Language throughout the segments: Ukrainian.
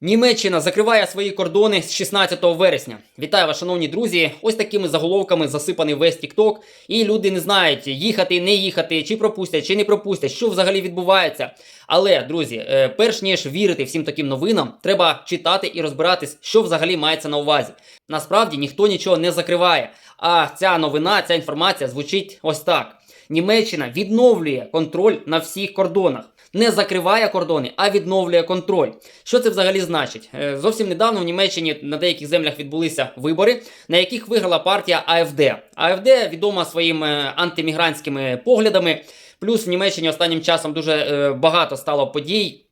Німеччина закриває свої кордони з 16 вересня. Вітаю вас, шановні друзі. Ось такими заголовками засипаний весь TikTok. І люди не знають, їхати, не їхати, чи пропустять, чи не пропустять, що взагалі відбувається. Але, друзі, е, перш ніж вірити всім таким новинам, треба читати і розбиратись, що взагалі мається на увазі. Насправді ніхто нічого не закриває. А ця новина, ця інформація звучить ось так: Німеччина відновлює контроль на всіх кордонах. Не закриває кордони, а відновлює контроль. Що це взагалі значить? Е, Зовсім недавно в Німеччині на деяких землях відбулися вибори, на яких виграла партія АФД. АФД відома своїми антимігрантськими поглядами. Плюс в Німеччині останнім часом дуже е, багато стало подій.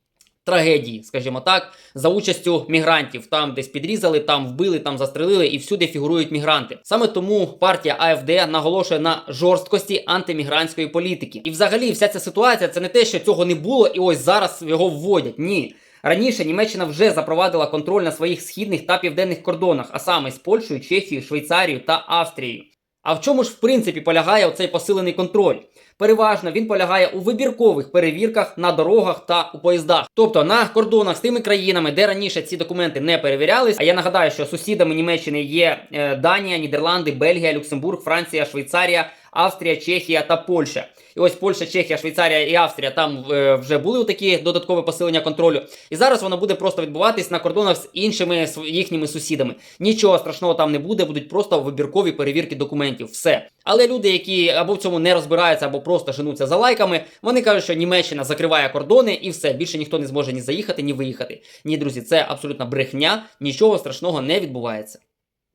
Трагедії, скажімо так, за участю мігрантів. Там десь підрізали, там вбили, там застрелили, і всюди фігурують мігранти. Саме тому партія АФД наголошує на жорсткості антимігрантської політики. І взагалі, вся ця ситуація це не те, що цього не було, і ось зараз його вводять. Ні. Раніше Німеччина вже запровадила контроль на своїх східних та південних кордонах, а саме з Польщею, Чехією, Швейцарією та Австрією. А в чому ж в принципі полягає оцей посилений контроль? Переважно він полягає у вибіркових перевірках на дорогах та у поїздах, тобто на кордонах з тими країнами, де раніше ці документи не перевірялись. А я нагадаю, що сусідами Німеччини є е, Данія, Нідерланди, Бельгія, Люксембург, Франція, Швейцарія, Австрія, Чехія та Польща. І ось Польща, Чехія, Швейцарія і Австрія там е, вже були такі додаткові посилення контролю. І зараз воно буде просто відбуватись на кордонах з іншими їхніми сусідами. Нічого страшного там не буде, будуть просто вибіркові перевірки документів. Все. Але люди, які або в цьому не розбираються, або просто женуться за лайками, вони кажуть, що Німеччина закриває кордони і все. Більше ніхто не зможе ні заїхати, ні виїхати. Ні, друзі, це абсолютна брехня, нічого страшного не відбувається.